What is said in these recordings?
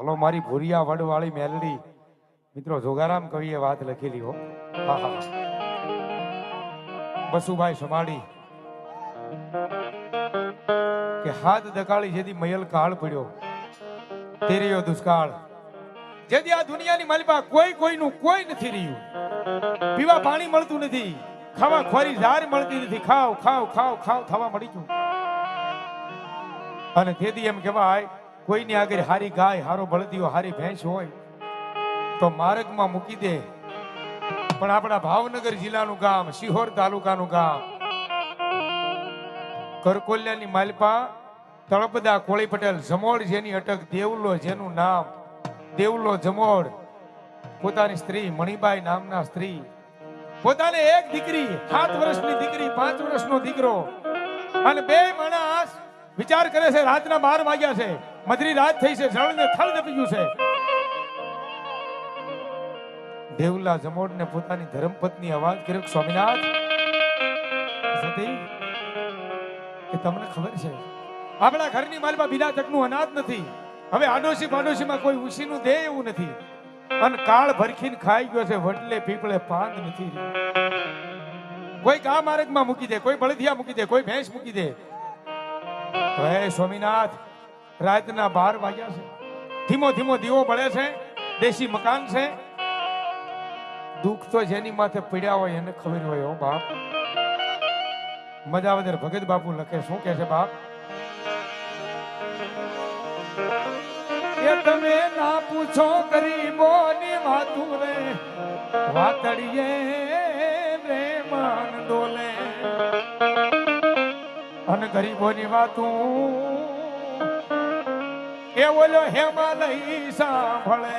ભલો મારી ભૂરિયા વડવાળી મેલડી. મિત્રો, જોગારામ કવિએ વાત લખેલી હો. આહા. બસુભાઈ સમાડી. કે હાથ દકાળી જેથી મયલ કાળ પડ્યો. તેરીયો દુષ્કાળ. જેથી આ દુનિયાની માલિપા કોઈ કોઈનું કોઈ નથી રહ્યું. પીવા પાણી મળતું નથી. ખાવા ખોરી ઝાર મળતી નથી. ખાવ ખાવ ખાવ ખાવ થવા મળી ગયું. અને તેથી એમ કહેવાય કોઈની આગળ હારી ગાય, હારો બળદીઓ હારી ભેંસ હોય, તો માર્ગમાં મૂકી દે. પણ આપણા ભાવનગર જિલ્લાનું ગામ સિહોર તાલુકાનું ગામ, કરકોલિયાની માલપા, તળપદા, કોળી પટેલ જમોડ જેની અટક, દેવલો જેનું નામ, દેવલો જમોડ પોતાની સ્ત્રી, મણિબાઈ નામના સ્ત્રી. પોતાને એક દીકરી, સાત વર્ષની દીકરી, પાંચ વર્ષનો દીકરો, અને બે માણસ વિચાર કરે છે, રાતના બાર વાગ્યા છે. મધરી રાત થઈ છે જળ ને થળ દપી ગયું છે. દેવલા જમોડ ને પોતાની ધર્મપત્ની અવાજ કર્યો સ્વામિનાથ, સતી કે તમને ખબર છે? આપણા ઘરની માલમાં બીના તકનું અનાજ નથી. હવે આડોશી પાડોશીમાં કોઈ ઉશીનું દે એવું નથી. અને કાળ ભરખીને ખાઈ ગયો છે, વડલે પીપળે પાંદ નથી. કોઈ ગા માર્ગમાં મૂકી દે, કોઈ બળદિયા મૂકી દે, કોઈ ભેંસ મૂકી દે. હે સ્વામિનાથ, રાતના બાર વાગ્યા છે. ધીમો ધીમો દીવો પડે છે, દેશી મકાન છે. દુઃખ તો જેની માથે પીડ્યા હોય એને ખબર હોય હો બાપ. મજાવદર ભગત બાપુ લખે, શું કે છે બાપ? તમે ના પૂછો ગરીબોની વાતું રે, વાતડીએ રે માન ડોલે. અને ગરીબોની વાતું. એ ઓલો હેમાલય સાંભળે.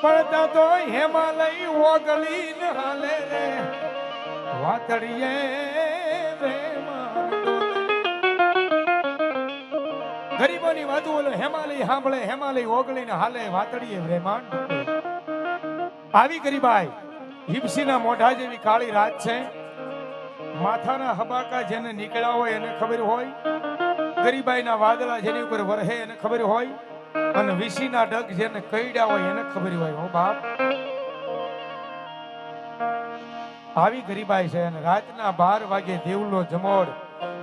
પડતા તો હેમાલય ઓગળી ન હાલે રે. વાતડીએ ગરીબોની વાતું ઓલો હેમાલય સાંભળે, હેમાલય ઓગળીને હાલે વાતડીએ રહેમાન આવી ગરીબાઈ, હિપસીના મોઢા જેવી કાળી રાત છે. માથાના હબાકા જેને નીકળ્યા હોય એને ખબર હોય, ગરીબાઈના વાદળા જેની ઉપર વરહે એને ખબર હોય, અને વિસીના ડગ જેને કઈડ્યા હોય એને ખબર હોય. હો બાપ. આવી ગરીબાઈ છે અને રાતના બાર વાગે દેવલો જમોડ.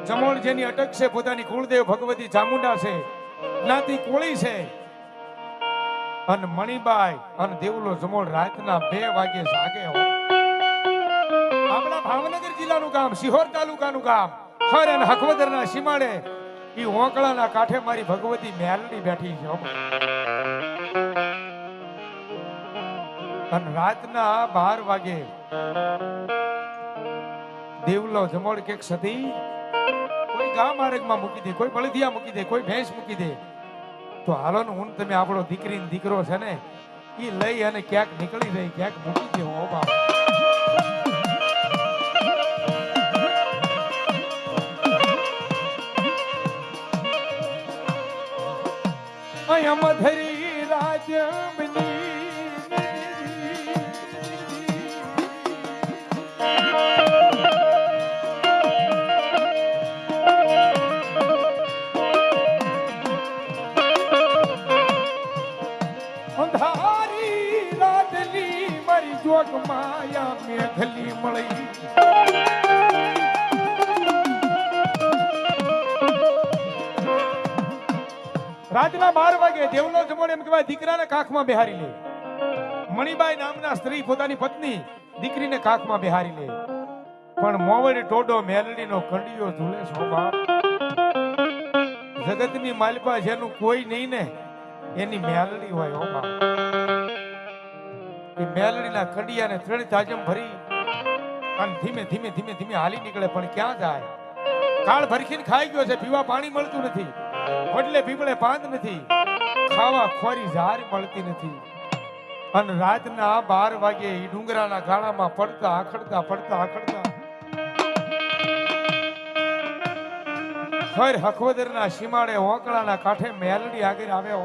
જમોડ જેની અટક છે પોતાની કુળદેવ ભગવતી ચામુંડા છે. જ્ઞાતિ કોળી છે. અને મણિબાઈ અને દેવલો જમોડ રાતના બે વાગે જાગે, હો આપણા ભાવનગર જિલ્લાનું ગામ સિહોર તાલુકાનું ગામ હર અને હકવદરના સીમાડે ઈ હોંકળાના કાંઠે મારી ભગવતી મેલડી બેઠી છે અને રાતના બાર વાગે દેવલો જમોડ કેક સતી કોઈ ગા માર્ગમાં મૂકી દે, કોઈ બળદિયા મૂકી દે, કોઈ ભેંસ મૂકી દે. તો હાલો ને હું તમે આપણો દીકરી દીકરો છે ને એ લઈ અને ક્યાંક નીકળી જાય, ક્યાંક મૂકી દે હો બાપ. મધરી રાજમની અંધારી રાતલી મારી જોગ માયા મેઘલી મળી. રાતના બાર વાગે દેવલો જમણ એમ કહેવાય, દીકરાને કાખમાં બેહારી લે. મણિબાઈ નામના સ્ત્રી પોતાની પત્ની દીકરીને કાખમાં બેહારી લે. પણ મોવડી ટોડો મેલડીનો કંડિયો ઝૂલે છો બાપ. જગતની માલપા જેનું કોઈ નહીં ને, એની મેલડી હોય બાપ. એ મેલડીના કંડિયાને ત્રણ તાજમ ભરી અને ધીમે ધીમે ધીમે ધીમે હાલી નીકળે, પણ ક્યાં જાય? કાળ ભરખીને ખાઈ ગયો છે, પીવા પાણી મળતું નથી. વડલે પીપળે પાંદ નથી, ખાવા ખોરી ઝાર મળતી નથી. અને રાતના બાર વાગે ડુંગરાના ગાળામાં પડતા આખડતા પડતા આખડતા. ખર હખવદરના સીમાડે ઓકળાના કાંઠે મેલડી આગળ આવે હો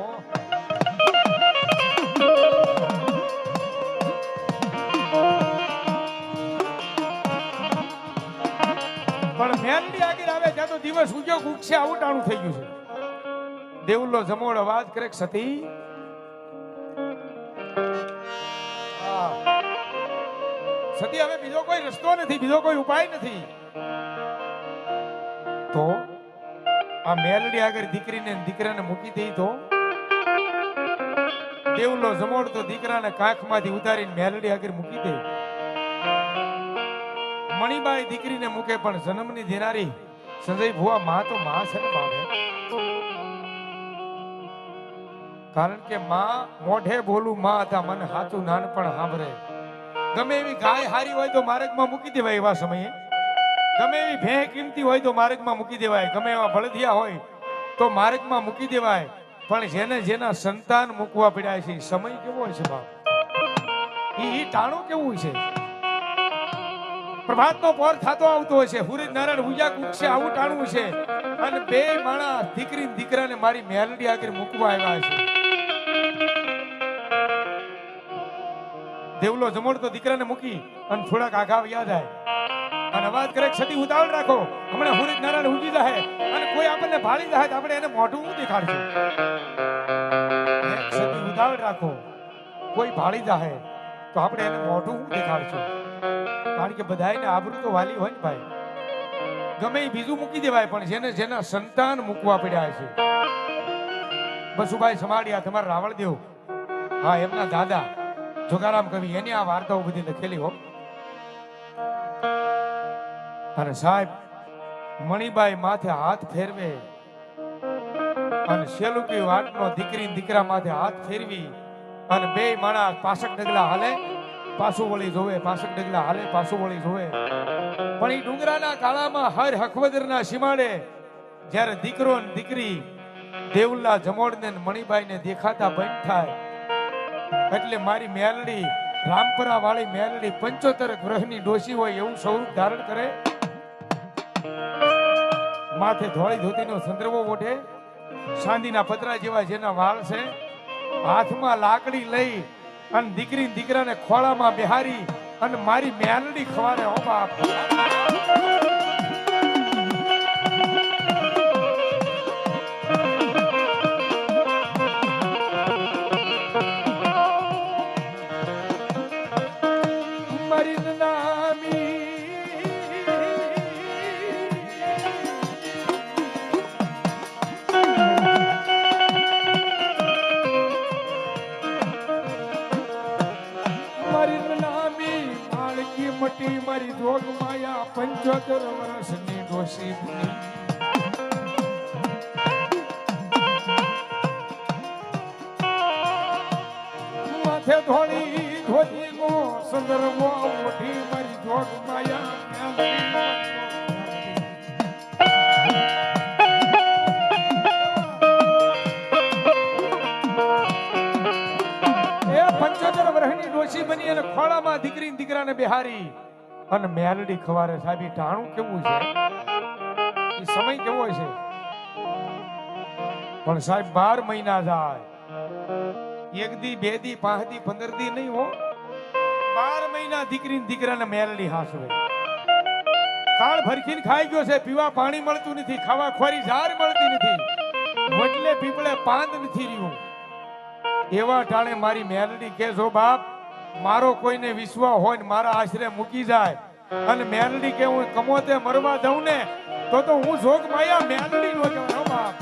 પણ મેલડી આગળ આવે, ત્યાં તો દિવસ ઉગ્યો ઉગશે આવું ટાણું થઈ ગયું છે. દેવલો જમોડ અવાજ કરે સતી? સતી, હવે બીજો કોઈ રસ્તો નથી, બીજો કોઈ ઉપાય નથી. તો આ મેલડી આગળ દીકરીને દીકરાને મૂકી દઈ તો? દેવલો જમોડ તો દીકરાને કાંખમાંથી ઉતારીને મેલડી આગળ મૂકી દે. મણીબાઈ દીકરીને મૂકે, પણ જન્મની દેનારી સંજય ભુવા માં તો માં છે ને કારણ કે માં મોઢે બોલું, માં હતા મને સાચું નાનપણ સાંભળે. ગમે એવી ગાય હારી હોય તો માર્ગમાં મૂકી દેવાય એવા સમયે. ગમે એવી ભે કિંમતી હોય તો માર્ગમાં મૂકી દેવાય. ગમે એવા બળદિયા હોય તો માર્ગમાં મૂકી દેવાય. પણ જેને જેના સંતાન મૂકવા પડ્યા છે સમય કેવો છે બાપ? ઈ ટાણું કેવું છે? પ્રભાતનો પોર થતો આવતો હોય છે. સૂરજ નારાયણ ઉજાક ઉગશે આવું ટાણું છે. અને બે માણા દીકરી દીકરાને મારી મેલડી આગળ મૂકવા આવ્યા છે. દેવલો જમોડ તો દીકરાને મૂકી અને થોડાક આઘા યાદ આવે અને અવાજ કરે સતી ઉતાવળ રાખો. હમણાં હુરિત નારાયણ ઉજી જાય અને કોઈ આપણને ભાળી જાય આપણે એને મોઢું હું દેખાડશું? સતી ઉતાવળ રાખો. કોઈ ભાળી જાય તો આપણે એને મોઢું હું દેખાડશું? કારણ કે બધાને આબરૂ તો વાલી હોય ને ભાઈ. ગમે એ બીજું મૂકી દેવાય, પણ જેને જેના સંતાન મૂકવા પડ્યા છે. બસુભાઈ, સમાડિયા, તમારા રાવળદેવ. હા, એમના દાદા. જોગારામ કવિ, એની આ વાર્તાઓ બધી લખેલી હો. અને સાહેબ, મણીબાઈ માથે હાથ ફેરવે અને શેલુકી વાટનો દીકરી દીકરા માથે હાથ ફેરવી અને બે માણા પાસક ડગલા હાલે, પાછું વળી જોવે પાસક ડગલા હાલે, પાછું વળી જોવે. પણ એ ડુંગરાના કાળામાં હર હકવદરના સીમાડે જ્યારે દીકરો ને દીકરી દેવલા જમોડને મણીબાઈને દેખાતા બંધ થાય. એટલે મારી મેલડી રામપરા વાળી મેલડી પંચોતેર ગ્રહની ડોસી હોય એવું સ્વરૂપ ધારણ કરે. માથે ધોળી ધોતીનો સંદર્ભો ઓઢે. ચાંદીના પતરા જેવા જેના વાળ છે. હાથમાં લાકડી લઈ અને દીકરી દીકરાને ખોળામાં બેહારી અને મારી મેલડી ખવાને હો બાપ મટી મારી જોગ માયા પંચોતેર વર્ષની બની. માથે ધોળી ધોતી ગો સંદર્ભો મોટી મારી જોગ માયા ડોશી બની અને ખોળામાં દીકરી દીકરાને બેહારી અને મેલડી ખવારે સાહેબ ટાણું કેવું છે? એ સમય કેવો છે? પણ સાહેબ, બાર મહિના જાય. એક દી, બે દી, પાંચ દી, પંદર દી નહીં હો. બાર મહિના દીકરી દીકરાને મેલડી હાસવે. કાળ ભરખીને ખાઈ ગયો છે, પીવા પાણી મળતું નથી, ખાવા ખોરી ઝાર મળતી નથી. વટલે પીપળે પાંદ નથી રહ્યું. એવા ટાણે મારી મેલડી કે જો બાપ, મારો કોઈને વિશ્વાસ હોય ને મારા આશરે મૂકી જાય. અને મેલડી કે હું કમોતે મરવા દઉં ને, તો તો હું જોગ માયા મેલડી નો હો બાપ.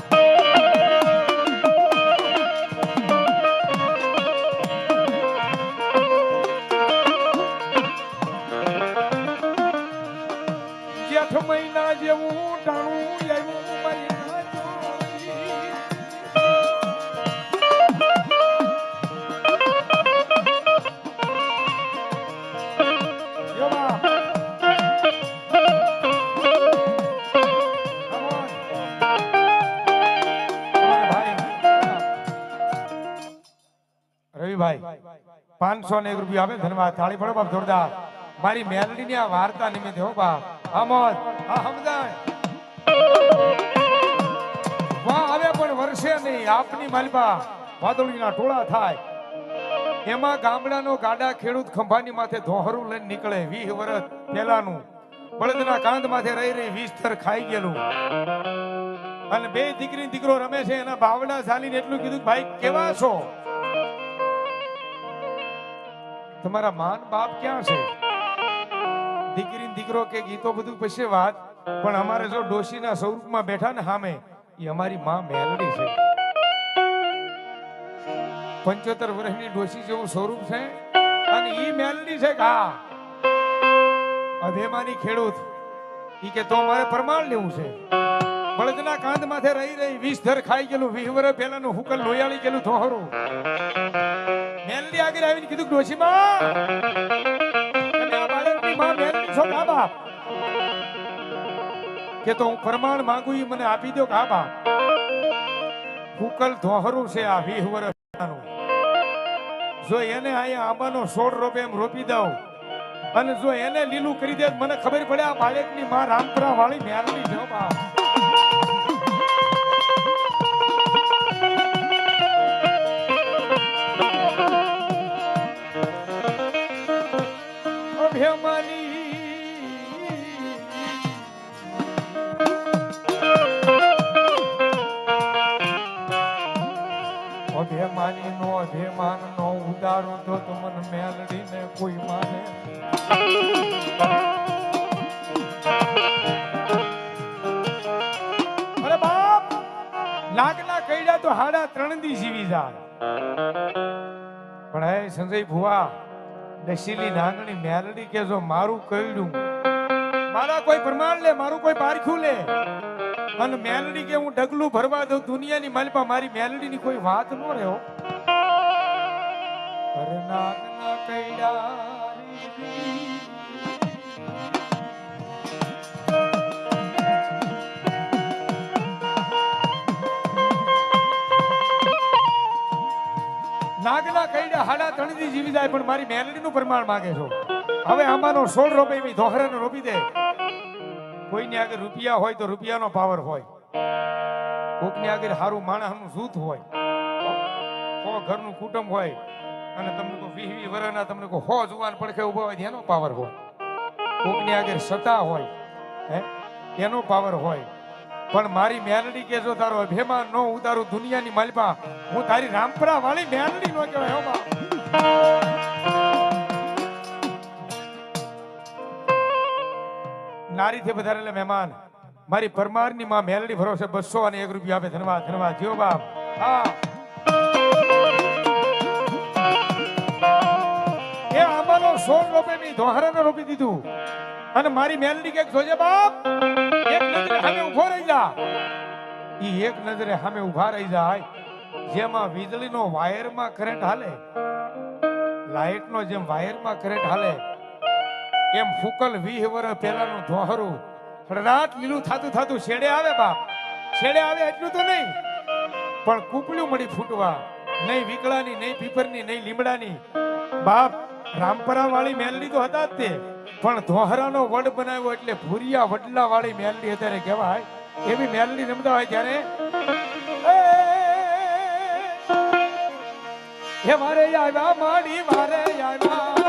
જેઠ મહિના જેવું ટાણું આવ્યું રવિભાઈ, પાંચસો ને એક રૂપિયા આપે ધન્યવાદ થાળી પડો બાપ, જોરદાર. મારી મેલડીની આ વાર્તા નિમિત્તે હો બાપ. આમોદ આ વાહ આવે પણ વર્ષે નહીં. આપની માલપા વાદળીના ટોળા થાય. એમાં ગામડાનો ગાડા ખેડૂત ખંભાની માથે ધોહરું લઈને નીકળે. વીસ વર્ષ પહેલાનું. બળદના કાંધ માથે રહી રહી વીસ થર ખાઈ ગયેલું. અને બે દીકરી દીકરો રમે છે, એના બાવડા ચાલીને એટલું કીધું ભાઈ, કેવા છો? તમારા માન બાપ ક્યાં છે? દીકરી દીકરો કે ગીતો બધું પછી વાત, પણ અમારે જો ડોશીના સ્વરૂપમાં બેઠા ને સામે એ અમારી માં મેલડી છે. પંચોતેર વર્ષની ડોશી જેવું સ્વરૂપ છે અને ઈ મેલડી છે કા અધેમાની ખેડૂત. ઈ કે તો મારે પ્રમાણ લેવું છે. બળદના કાંધ માથે રહી રહી વીસ ધર ખાઈ ગયેલું, વીસ વર્ષ પહેલાનું હુકલ લોયાળી ગયેલું થોહરું મેલડી આગળ આવીને કીધું છો કા તો હું પ્રમાણ માંગુ એ મને આપી દો કા હુકલ ધોહરું છે આ વીહ વર્ષનું. જો એને અહીંયા આંબાનો સોળ રોપે એમ રોપી દઉં, અને જો એને લીલું કરી દે મને ખબર પડે આ બાળકની માં રામપરા વાળી મેલડી છે, હો અભિમાની નો ઉદારો તો તમને મેલડી ને કોઈ માને. અરે બાપ, લાગના તો હાડા ત્રણ દી જીવી જાય પણ હે સંજય ભુવા દશીલી નાગણી મેલડી કે જો મારું કઈડું મારા કોઈ પ્રમાણ લે, મારું કોઈ પારખ્યું લે. અને મેલડી કે હું ડગલું ભરવા દઉં, દુનિયાની માલપા મારી મેલડી ની કોઈ વાત ન રહ્યો નાગના કઈડા હાડા ત્રણથી જીવી જાય, પણ મારી મેલડીનું પ્રમાણ માંગે છો. હવે આમાંનો સોળ રોપે એવી ધોહરાને રોપી દે. કોઈની આગળ રૂપિયા હોય તો રૂપિયાનો પાવર હોય. કોકની આગળ સારું માણસનું જૂથ હોય. ઘરનું કુટુંબ હોય. અને તમને કોઈ વીસ વીસ વર્ષના તમને કોઈ હો જુવાન પડખે ઊભો હોય એનો પાવર હોય. કોકની આગળ સત્તા હોય, હે, એનો પાવર હોય. પણ મારી મેલડી કે જો તારો અભિમાન નો ઉતારું દુનિયાની માલપા, હું તારી રામપરા વાળી મેલડી નો કહેવાય, હો બા નારીથી વધારેલા મહેમાન. મારી પરમારની માં મેલડી ભરોસે બસો અને એક રૂપિયા આપે ધન્યવાદ ધન્યવાદ જીઓ બાપ. હા. સોળ રોપે મી ધોહરાને રોપી દીધું. અને મારી મેલડી કે જોજે બાપ, એક નજરે સામે ઊભો રહી જા. ઈ એક નજરે સામે ઊભા રહી જાય, જેમાં વીજળીનો વાયરમાં કરંટ હાલે. લાઈટનો જેમ વાયરમાં કરંટ હાલે, એમ ફૂકલ વીહ વર્ષ પહેલાનું ધોહરું રાત લીલું થાતું થાતું છેડે આવે, બાપ. છેડે આવે એટલું તો નહીં. પણ કૂપલું મળી ફૂટવા, નહીં વિકળાની, નહીં પીપરની, નહીં લીમડાની. બાપ રામપરા વાળી મેલડી તો હતા જ તે પણ ધોહરાનો વડ બનાવ્યો એટલે ભૂરિયા વડલા વાળી મેલડી અત્યારે કહેવાય એવી મેલડી રમતા હોય ત્યારે હે મારે આવ્યા માડી મારે આવ્યા